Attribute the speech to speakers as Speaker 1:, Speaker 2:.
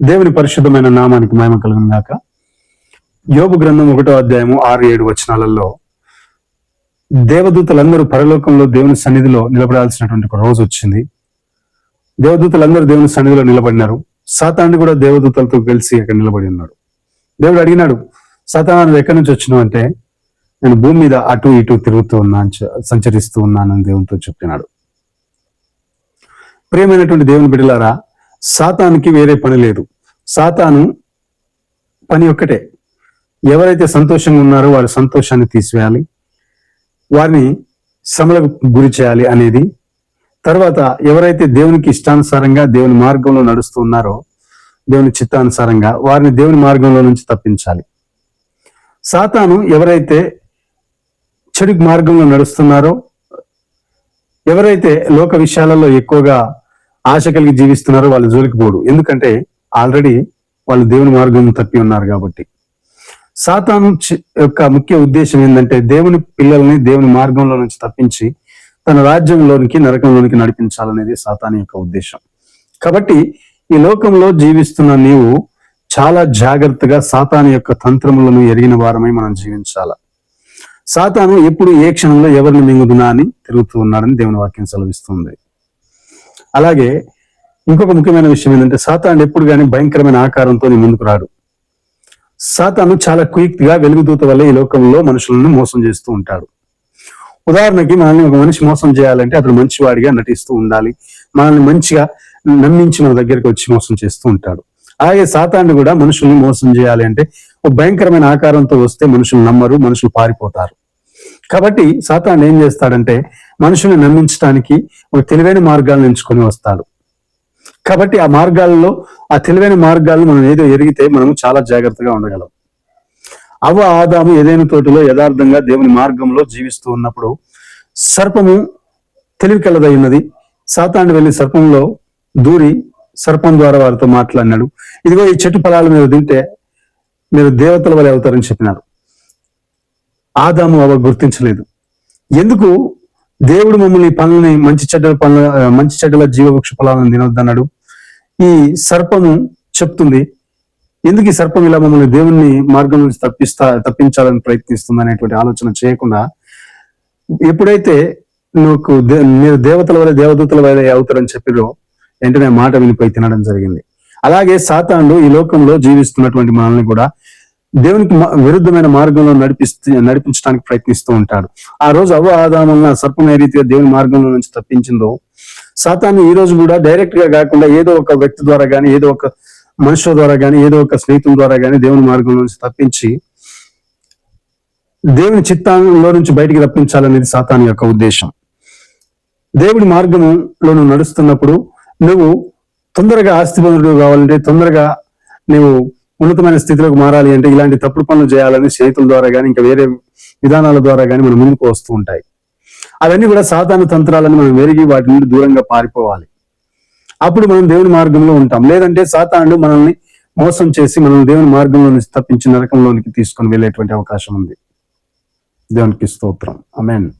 Speaker 1: దేవుని పరిశుద్ధమైన నామానికి మహిమ కలుగును గాక. గ్రంథం ఒకటో అధ్యాయము ఆరు ఏడు వచనాలలో దేవదూతలందరూ పరలోకంలో దేవుని సన్నిధిలో నిలబడాల్సినటువంటి ఒక రోజు వచ్చింది. దేవదూతలందరూ దేవుని సన్నిధిలో నిలబడినారు. సాతాన్ని కూడా దేవదూతలతో కలిసి అక్కడ నిలబడి ఉన్నాడు. దేవుడు అడిగినాడు సాతాను ఎక్కడి నుంచి వచ్చినావు? అంటే నేను భూమి మీద అటు ఇటు తిరుగుతూ ఉన్నాను సంచరిస్తూ ఉన్నానని దేవునితో చెప్పినాడు. ప్రియమైనటువంటి దేవుని బిడ్డలారా సాతానికి వేరే పని లేదు. సాతాను పని ఒక్కటే. ఎవరైతే సంతోషంగా ఉన్నారో వారి సంతోషాన్ని తీసివేయాలి. వారిని శ్రమలకు గురి చేయాలి అనేది. తర్వాత ఎవరైతే దేవునికి ఇష్టానుసారంగా దేవుని మార్గంలో నడుస్తూ ఉన్నారో దేవుని చిత్తానుసారంగా వారిని దేవుని మార్గంలో నుంచి తప్పించాలి. సాతాను ఎవరైతే చెడు మార్గంలో నడుస్తున్నారో ఎవరైతే లోక విషయాలలో ఎక్కువగా ఆశ కలిగి జీవిస్తున్నారో వాళ్ళు జోలికి పోడు. ఎందుకంటే ఆల్రెడీ వాళ్ళు దేవుని మార్గం తప్పి ఉన్నారు కాబట్టి. సాతాను యొక్క ముఖ్య ఉద్దేశం ఏంటంటే దేవుని పిల్లల్ని దేవుని మార్గంలో నుంచి తప్పించి తన రాజ్యంలోనికి నరకంలోనికి నడిపించాలనేది సాతాను యొక్క ఉద్దేశం. కాబట్టి ఈ లోకంలో జీవిస్తున్న నీవు చాలా జాగ్రత్తగా సాతాను యొక్క తంత్రములను ఎరిగిన వారమై మనం జీవించాల? సాతాను ఎప్పుడు ఏ క్షణంలో ఎవరిని మింగుదునా అని తిరుగుతూ ఉన్నాడని దేవుని వాక్యం సెలవిస్తుంది. అలాగే ఇంకొక ముఖ్యమైన విషయం ఏంటంటే సాతాను ఎప్పుడు కానీ భయంకరమైన ఆకారంతో నీ ముందుకు రాడు. సాతాను చాలా క్విక్గా వెలుగుదూత వల్ల ఈ లోకంలో మనుషులను మోసం చేస్తూ ఉంటాడు. ఉదాహరణకి మనల్ని ఒక మనిషి మోసం చేయాలంటే అతను మంచివాడిగా నటిస్తూ ఉండాలి. మనల్ని మంచిగా నమ్మించి మన దగ్గరికి వచ్చి మోసం చేస్తూ ఉంటాడు. అలాగే సాతాన్ని కూడా మనుషుల్ని మోసం చేయాలి అంటే ఒక భయంకరమైన ఆకారంతో వస్తే మనుషులు నమ్మరు మనుషులు పారిపోతారు. కాబట్టి సాతాన్ ఏం చేస్తాడంటే మనుషుల్ని నమ్మించడానికి ఒక తెలివైన మార్గాలను ఎంచుకొని వస్తాడు. కాబట్టి ఆ మార్గాలలో ఆ తెలివైన మార్గాలను మనం ఏదో ఎరిగితే మనం చాలా జాగ్రత్తగా ఉండగలం. అవ్వ ఆదాము ఏదైనా తోటలో యథార్థంగా దేవుని మార్గంలో జీవిస్తూ ఉన్నప్పుడు సర్పము తెలివి కలదై ఉన్నది. సాతాండు సర్పంలో దూరి సర్పం ద్వారా వారితో మాట్లాడినాడు. ఇదిగో ఈ చెట్టు ఫలాలు మీరు తింటే మీరు దేవతల వలె అవుతారని చెప్పినారు. ఆదాము అవ గుర్తించలేదు. ఎందుకు? దేవుడు మమ్మల్ని ఈ పనులని మంచి చెడ్డ పనుల మంచి చెడ్డల జీవవృక్ష ఫలాలను తినొద్దన్నాడు. ఈ సర్పము చెప్తుంది ఎందుకు ఈ సర్పం ఇలా మమ్మల్ని దేవుని మార్గం నుంచి తప్పిస్తా తప్పించాలని ప్రయత్నిస్తుంది అనేటువంటి ఆలోచన చేయకుండా ఎప్పుడైతే నువ్వు దే- మీరు దేవతల వల్ల దేవదూతల వల్ల అవుతారని చెప్పిరో వెంటనే మాట వినిపోయి తినడం జరిగింది. అలాగే సాతాండు ఈ లోకంలో జీవిస్తున్నటువంటి మనల్ని కూడా దేవునికి మ- విరుద్ధమైన మార్గంలో నడిపిస్తూ నడిపించడానికి ప్రయత్నిస్తూ ఉంటాడు. ఆ రోజు అవ్వ ఆదాములను ఆ సర్పం ఏ రీతిగా దేవుని మార్గంలో నుంచి తప్పించిందో సాతాను ఈ రోజు కూడా డైరెక్ట్గా కాకుండా ఏదో ఒక వ్యక్తి ద్వారా గానీ ఏదో ఒక మనుషుల ద్వారా గానీ ఏదో ఒక స్నేహితుల ద్వారా గాని దేవుని మార్గంలో నుంచి తప్పించి దేవుని చిత్తంలో నుంచి బయటికి రప్పించాలనేది సాతాను యొక్క ఉద్దేశం. దేవుడి మార్గంలో నువ్వు నడుస్తున్నప్పుడు నువ్వు తొందరగా ఆస్తిపరుడు కావాలంటే తొందరగా నువ్వు ఉన్నతమైన స్థితిలోకి మారాలి అంటే ఇలాంటి తప్పుడు పనులు చేయాలని స్నేహితుల ద్వారా కానీ ఇంకా వేరే విధానాల ద్వారా కానీ మనం ముందుకు వస్తూ ఉంటాయి. అవన్నీ కూడా సాతాను తంత్రాలను మనం వెరిగి వాటి నుండి దూరంగా పారిపోవాలి. అప్పుడు మనం దేవుని మార్గంలో ఉంటాం. లేదంటే సాతానుడు మనల్ని మోసం చేసి మనల్ని దేవుని మార్గంలో నుంచి తప్పించి నరకంలోనికి తీసుకొని వెళ్ళేటువంటి అవకాశం ఉంది. దేవునికి స్తోత్రం. అమెన్